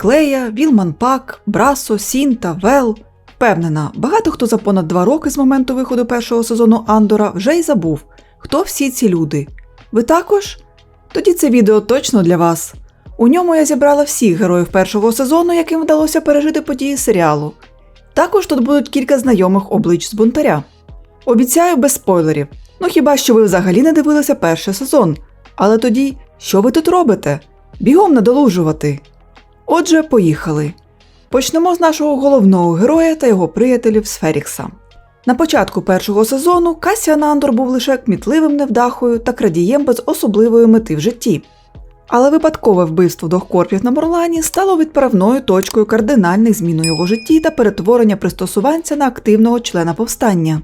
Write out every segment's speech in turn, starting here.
Клея, Вілман Пак, Брасо, Сінта, Вел. Впевнена, багато хто за понад два роки з моменту виходу першого сезону Андора вже й забув, хто всі ці люди. Ви також? Тоді це відео точно для вас. У ньому я зібрала всіх героїв першого сезону, яким вдалося пережити події серіалу. Також тут будуть кілька знайомих облич з бунтаря. Обіцяю без спойлерів. Ну хіба що ви взагалі не дивилися перший сезон. Але тоді, що ви тут робите? Бігом надолужувати. Отже, поїхали. Почнемо з нашого головного героя та його приятелів з Ферікса. На початку першого сезону Касіан Андор був лише кмітливим невдахою та крадієм без особливої мети в житті. Але випадкове вбивство двох корпів на Морлані стало відправною точкою кардинальних змін у його житті та перетворення пристосуванця на активного члена повстання.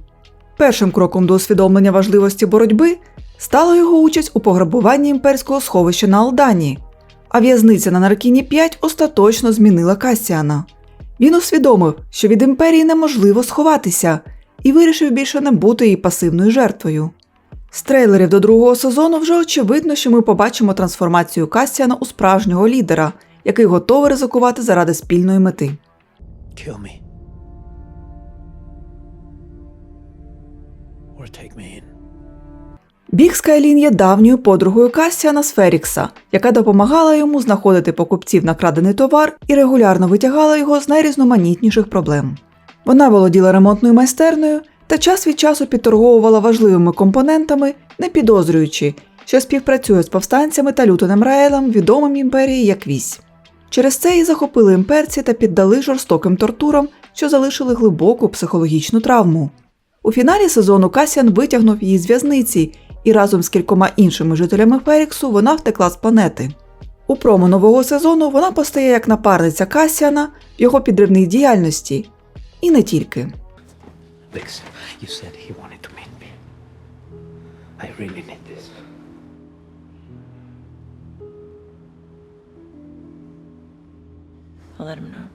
Першим кроком до усвідомлення важливості боротьби стала його участь у пограбуванні імперського сховища на Алдані, а в'язниця на Наркіні 5 остаточно змінила Касіана. Він усвідомив, що від імперії неможливо сховатися, і вирішив більше не бути її пасивною жертвою. З трейлерів до другого сезону вже очевидно, що ми побачимо трансформацію Касіана у справжнього лідера, який готовий ризикувати заради спільної мети. Kill me. Or take me in. Біг Скайлін є давньою подругою Касіана з Ферікса, яка допомагала йому знаходити покупців на крадений товар і регулярно витягала його з найрізноманітніших проблем. Вона володіла ремонтною майстернею та час від часу підторговувала важливими компонентами, не підозрюючи, що співпрацює з повстанцями та Лютонем Раелем, відомим імперії як Вісь. Через це її захопили імперці та піддали жорстоким тортурам, що залишили глибоку психологічну травму. У фіналі сезону Касіан витягнув її з в'язниці, і разом з кількома іншими жителями Феріксу вона втекла з планети. У промо нового сезону вона постає як напарниця Касіана в його підривній діяльності. І не тільки. Vix, you said he wanted to meet me. I really need this. I'll let him know.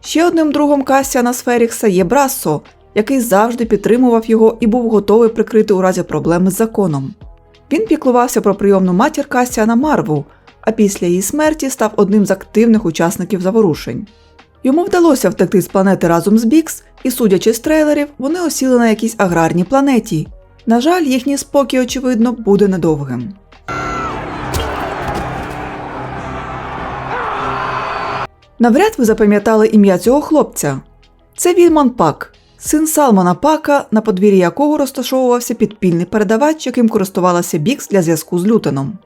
Ще одним другом Касіана з Ферікса є Брассо, який завжди підтримував його і був готовий прикрити у разі проблеми з законом. Він піклувався про прийомну матір Касіана Марву, а після її смерті став одним з активних учасників заворушень. Йому вдалося втекти з планети разом з Бікс, і, судячи з трейлерів, вони осіли на якійсь аграрній планеті. На жаль, їхній спокій, очевидно, буде недовгим. Навряд ви запам'ятали ім'я цього хлопця. Це Вільман Пак, син Салмона Пака, на подвір'ї якого розташовувався підпільний передавач, яким користувалася Бікс для зв'язку з Лютоном.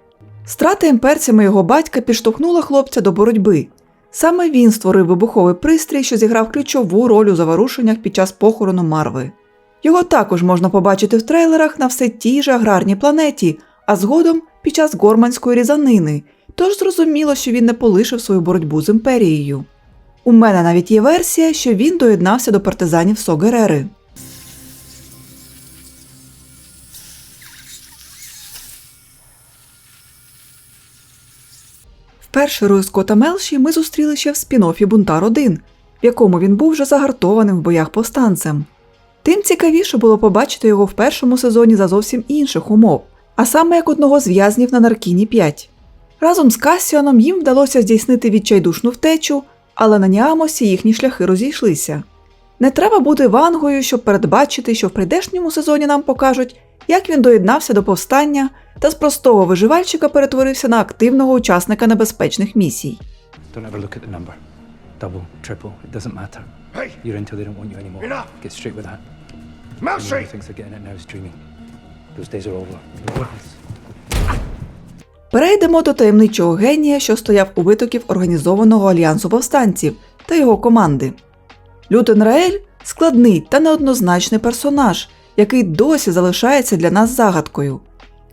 Страта імперцями його батька підштовхнула хлопця до боротьби. Саме він створив вибуховий пристрій, що зіграв ключову роль у заворушеннях під час похорону Марви. Його також можна побачити в трейлерах на все тій же аграрній планеті, а згодом під час горманської різанини, тож зрозуміло, що він не полишив свою боротьбу з імперією. У мене навіть є версія, що він доєднався до партизанів Согерери. Вперше Рою Скотта Мелші ми зустріли ще в спін-оффі Бунтар 1, в якому він був вже загартованим в боях повстанцем. Тим цікавіше було побачити його в першому сезоні за зовсім інших умов, а саме як одного з в'язнів на Наркіні 5. Разом з Кассіоном їм вдалося здійснити відчайдушну втечу, але на Ніамосі їхні шляхи розійшлися. Не треба бути вангою, щоб передбачити, що в прийдешньому сезоні нам покажуть, як він доєднався до повстання та з простого виживальщика перетворився на активного учасника небезпечних місій. Don't Перейдемо до таємничого генія, що стояв у витоків організованого альянсу повстанців та його команди. Лютен Раель складний та неоднозначний персонаж, який досі залишається для нас загадкою.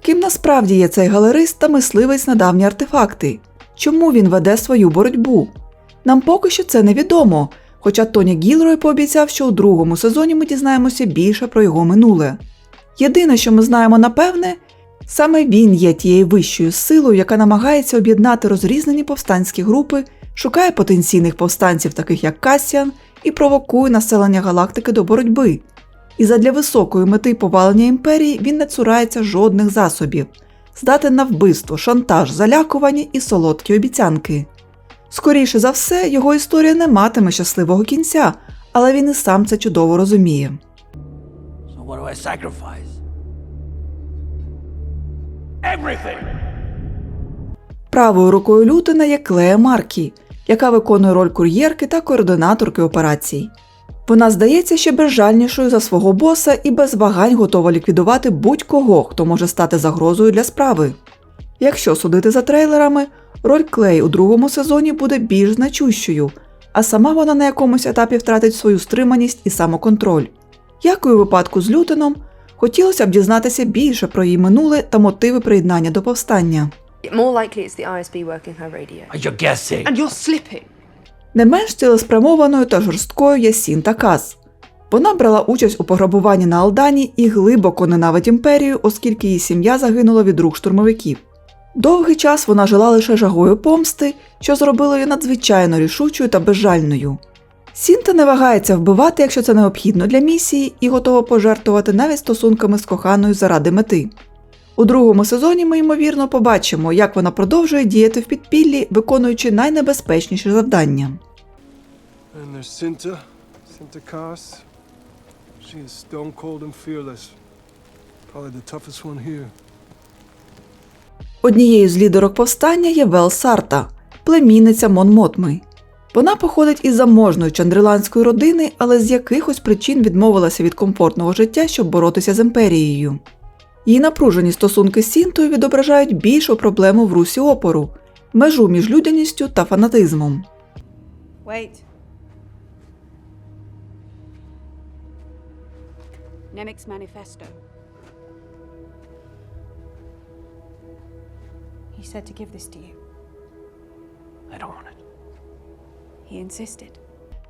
Ким насправді є цей галерист та мисливець на давні артефакти? Чому він веде свою боротьбу? Нам поки що це невідомо, хоча Тоні Гілрой пообіцяв, що у другому сезоні ми дізнаємося більше про його минуле. Єдине, що ми знаємо напевне, саме він є тією вищою силою, яка намагається об'єднати розрізнені повстанські групи, шукає потенційних повстанців, таких як Касіан, і провокує населення галактики до боротьби. І задля високої мети повалення імперії він не цурається жодних засобів, здатен на вбивство, шантаж, залякування і солодкі обіцянки. Скоріше за все, його історія не матиме щасливого кінця, але він і сам це чудово розуміє. So what do I sacrifice? Everything! Правою рукою Лютена є Клея Маркі, яка виконує роль кур'єрки та координаторки операцій. Вона здається ще безжальнішою за свого боса і без вагань готова ліквідувати будь-кого, хто може стати загрозою для справи. Якщо судити за трейлерами, роль Клей у другому сезоні буде більш значущою, а сама вона на якомусь етапі втратить свою стриманість і самоконтроль. Як і у випадку з Лютеном, хотілося б дізнатися більше про її минуле та мотиви приєднання до повстання. More likely it's the ISB working her radio. Are you guessing? And you're slipping. Не менш цілеспрямованою та жорсткою є Сінта Каз. Вона брала участь у пограбуванні на Алдані і глибоко ненавидь імперію, оскільки її сім'я загинула від рук штурмовиків. Довгий час вона жила лише жагою помсти, що зробило її надзвичайно рішучою та безжальною. Сінта не вагається вбивати, якщо це необхідно для місії, і готова пожертвувати навіть стосунками з коханою заради мети. У другому сезоні ми, ймовірно, побачимо, як вона продовжує діяти в підпіллі, виконуючи найнебезпечніші завдання. Однією з лідерок повстання є Вел Сарта, племінниця Мон Мотми. Вона походить із заможної чандриландської родини, але з якихось причин відмовилася від комфортного життя, щоб боротися з імперією. Її напружені стосунки з Сінтою відображають більшу проблему в русі опору межу між людяністю та фанатизмом. Wait. Nemec's manifesto. He said to give this to you. I don't want it. He.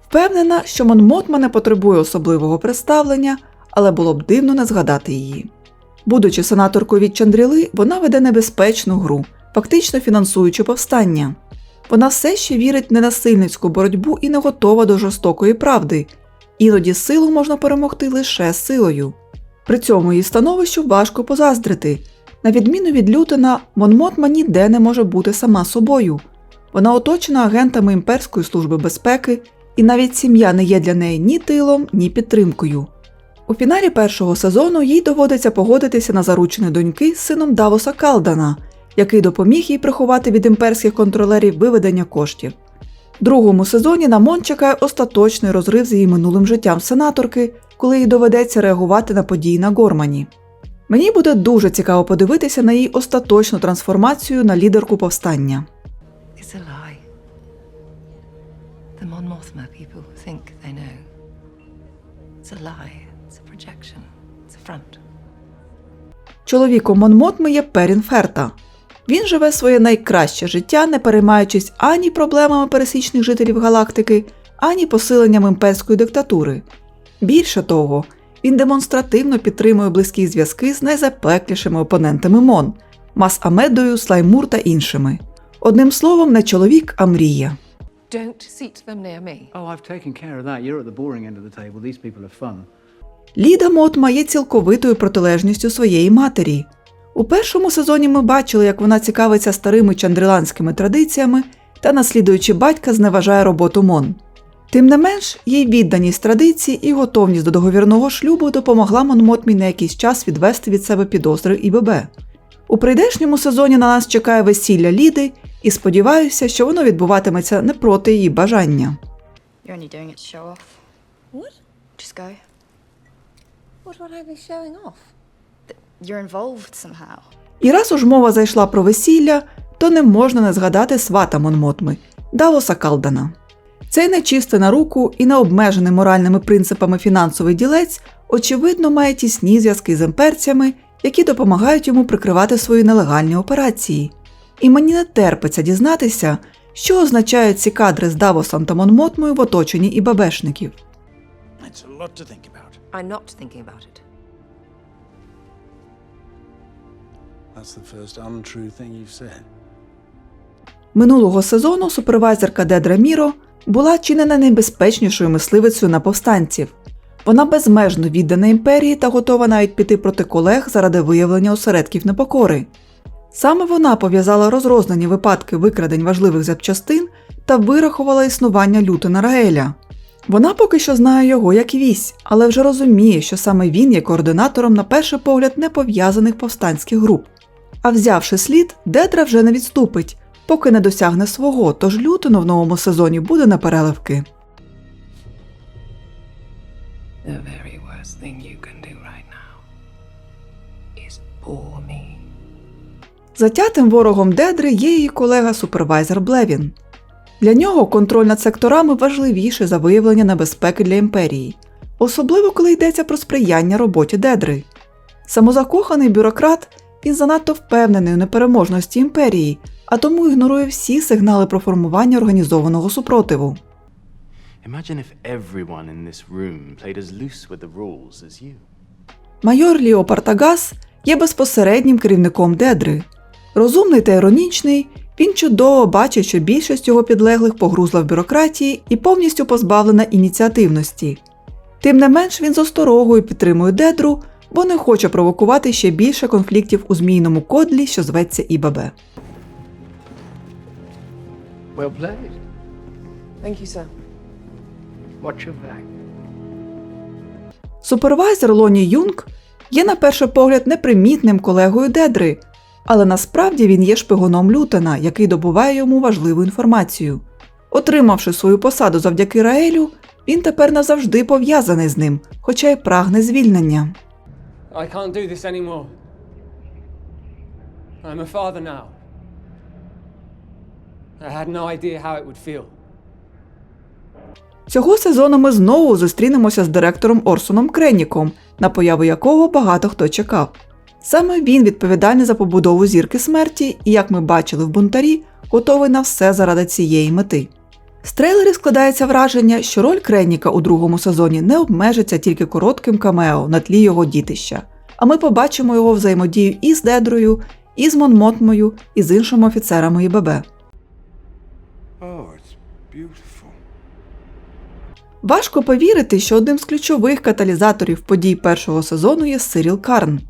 Впевнена, що Мон Мотма не потребує особливого представлення, але було б дивно не згадати її. Будучи сенаторкою від Чандріли, вона веде небезпечну гру, фактично фінансуючи повстання. Вона все ще вірить в ненасильницьку боротьбу і не готова до жорстокої правди. Іноді силу можна перемогти лише силою. При цьому її становищу важко позаздрити. На відміну від Лютена, Мон Мотма ніде не може бути сама собою. Вона оточена агентами імперської служби безпеки, і навіть сім'я не є для неї ні тилом, ні підтримкою. У фіналі першого сезону їй доводиться погодитися на заручини доньки з сином Давоса Калдана, який допоміг їй приховати від імперських контролерів виведення коштів. В другому сезоні на Мон чекає остаточний розрив з її минулим життям сенаторки, коли їй доведеться реагувати на події на Гормані. Мені буде дуже цікаво подивитися на її остаточну трансформацію на лідерку повстання. It's a lie. The Mon Mothma people think they know. It's a lie. It's a projection. It's a front. Чоловіком Монмотми є Перін Ферта. Він живе своє найкраще життя, не переймаючись ані проблемами пересічних жителів галактики, ані посиленням імперської диктатури. Більше того, він демонстративно підтримує близькі зв'язки з найзапеклішими опонентами Мон Мас Амедою, Слаймур та іншими. Одним словом, не чоловік, а мрія. Don't seat them near me. Oh, I've taken care of that. You're at the boring end of the table. These people are fun. Ліда Мотма є цілковитою протилежністю своєї матері. У першому сезоні ми бачили, як вона цікавиться старими чандриландськими традиціями та, наслідуючи батька, зневажає роботу Мон. Тим не менш, їй відданість традиції і готовність до договірного шлюбу допомогла Мон Мотмі на якийсь час відвести від себе підозри і ББ. У прийдешньому сезоні на нас чекає весілля Ліди, і сподіваюся, що воно відбуватиметься не проти її бажання. І раз уж мова зайшла про весілля, то не можна не згадати свата Монмотми Давоса Калдана. Цей нечистий на руку і необмежений моральними принципами фінансовий ділець, очевидно, має тісні зв'язки з імперцями, які допомагають йому прикривати свої нелегальні операції. І мені не терпиться дізнатися, що означають ці кадри з Давосом та Монмотмою в оточенні і бабешників. Минулого сезону супервайзерка Дедра Міро була чи не найнебезпечнішою мисливицею на повстанців. Вона безмежно віддана імперії та готова навіть піти проти колег заради виявлення осередків непокори. Саме вона пов'язала розрознені випадки викрадень важливих запчастин та вирахувала існування Лютена Раеля. Вона поки що знає його як вісь, але вже розуміє, що саме він є координатором на перший погляд непов'язаних повстанських груп. А взявши слід, Дедра вже не відступить, поки не досягне свого, тож Лютену в новому сезоні буде на переливки. The very worst thing you can do right now is bore me. Затятим ворогом Дедри є її колега супервайзер Блевін. Для нього контроль над секторами важливіше за виявлення небезпеки для імперії, особливо коли йдеться про сприяння роботі Дедри. Самозакоханий бюрократ він занадто впевнений у непереможності імперії, а тому ігнорує всі сигнали про формування організованого супротиву. Майор Ліо Партагас є безпосереднім керівником Дедри. Розумний та іронічний, він чудово бачить, що більшість його підлеглих погрузла в бюрократії і повністю позбавлена ініціативності. Тим не менш, він з осторогою підтримує Дедру, бо не хоче провокувати ще більше конфліктів у змійному кодлі, що зветься ІББ. Well played. Thank you, sir. Watch your back. Супервайзер Лоні Юнг є на перший погляд непримітним колегою Дедри, але насправді він є шпигуном Лютена, який добуває йому важливу інформацію. Отримавши свою посаду завдяки Раелю, він тепер назавжди пов'язаний з ним, хоча й прагне звільнення. I can't do this anymore. I'm a father now. I had no idea how it would feel. Цього сезону ми знову зустрінемося з директором Орсоном Кренніком, на появу якого багато хто чекав. Саме він відповідальний за побудову зірки смерті і, як ми бачили в бунтарі, готовий на все заради цієї мети. З трейлерів складається враження, що роль Кренніка у другому сезоні не обмежиться тільки коротким камео на тлі його дітища, а ми побачимо його взаємодію і з Дедрою, і з Монмотмою, і з іншими офіцерами ІББ. Oh. Важко повірити, що одним з ключових каталізаторів подій першого сезону є Сиріл Карн.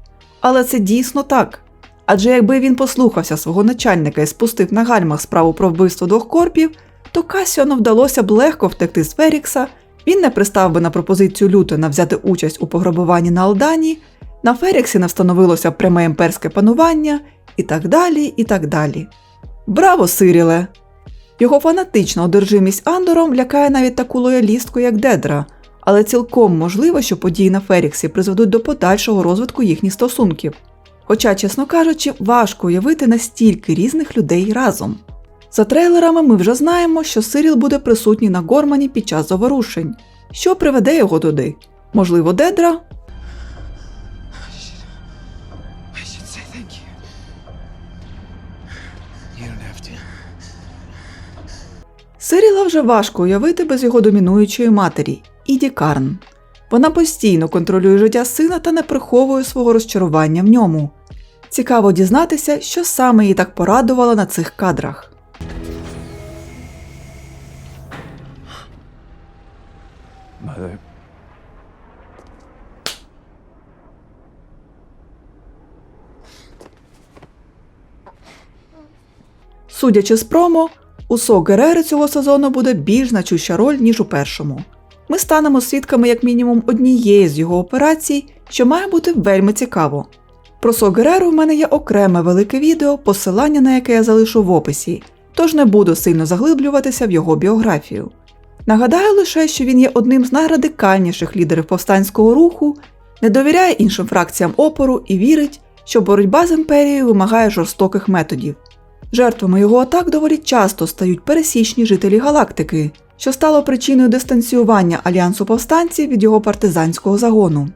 Але це дійсно так. Адже якби він послухався свого начальника і спустив на гальмах справу про вбивство двох корпів, то Касіону вдалося б легко втекти з Ферікса, він не пристав би на пропозицію Лютена взяти участь у пограбуванні на Алдані, на Феріксі не встановилося пряме імперське панування і так далі, і так далі. Браво, Сиріле! Його фанатична одержимість Андором лякає навіть таку лоялістку, як Дедра, але цілком можливо, що події на Феріксі призведуть до подальшого розвитку їхніх стосунків. Хоча, чесно кажучи, важко уявити настільки різних людей разом. За трейлерами ми вже знаємо, що Сиріл буде присутній на Гормані під час заворушень. Що приведе його туди? Можливо, Дедра? Сиріла вже важко уявити без його домінуючої матері Іді Карн. Вона постійно контролює життя сина та не приховує свого розчарування в ньому. Цікаво дізнатися, що саме її так порадувало на цих кадрах. Mother. Судячи з промо, у Со Герери цього сезону буде більш значуща роль, ніж у першому. Ми станемо свідками як мінімум однієї з його операцій, що має бути вельми цікаво. Про Со Гереру в мене є окреме велике відео, посилання на яке я залишу в описі, тож не буду сильно заглиблюватися в його біографію. Нагадаю лише, що він є одним з найрадикальніших лідерів повстанського руху, не довіряє іншим фракціям опору і вірить, що боротьба з імперією вимагає жорстоких методів. Жертвами його атак доволі часто стають пересічні жителі галактики, що стало причиною дистанціювання альянсу повстанців від його партизанського загону.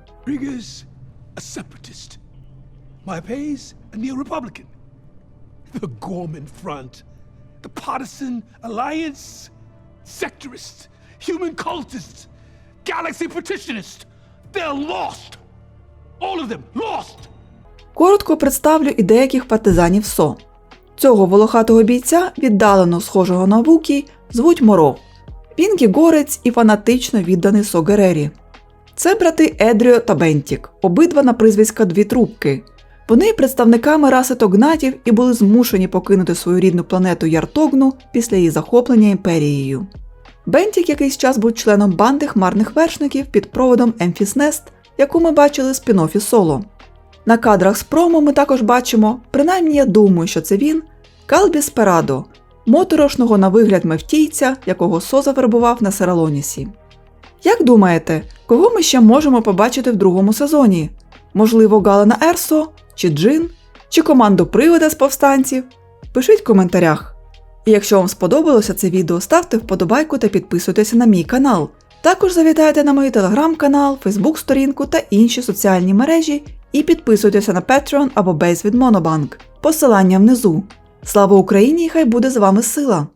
Lost. All of them lost. Коротко представлю і деяких партизанів СО. Цього волохатого бійця, віддалено схожого на Вукі, звуть Моров. Він гігорець і фанатично відданий Со Герері. Це брати Едріо та Бентік, обидва на прізвиська дві трубки. Вони представниками раси тогнатів і були змушені покинути свою рідну планету Яртогну після її захоплення імперією. Бентік якийсь час був членом банди хмарних вершників під проводом Емфіс Нест, яку ми бачили в спін-оффі соло. На кадрах з промо ми також бачимо, принаймні я думаю, що це він, Калбіс Перадо, моторошного на вигляд мевтійця, якого Со завербував на Сералонісі. Як думаєте, кого ми ще можемо побачити в другому сезоні? Можливо, Галена Ерсо, чи Джин, чи команду привида з повстанців? Пишіть в коментарях. І якщо вам сподобалося це відео, ставте вподобайку та підписуйтеся на мій канал. Також завітайте на мій телеграм-канал, фейсбук-сторінку та інші соціальні мережі і підписуйтеся на Patreon або Бейс від Monobank. Посилання внизу. Слава Україні і хай буде з вами сила!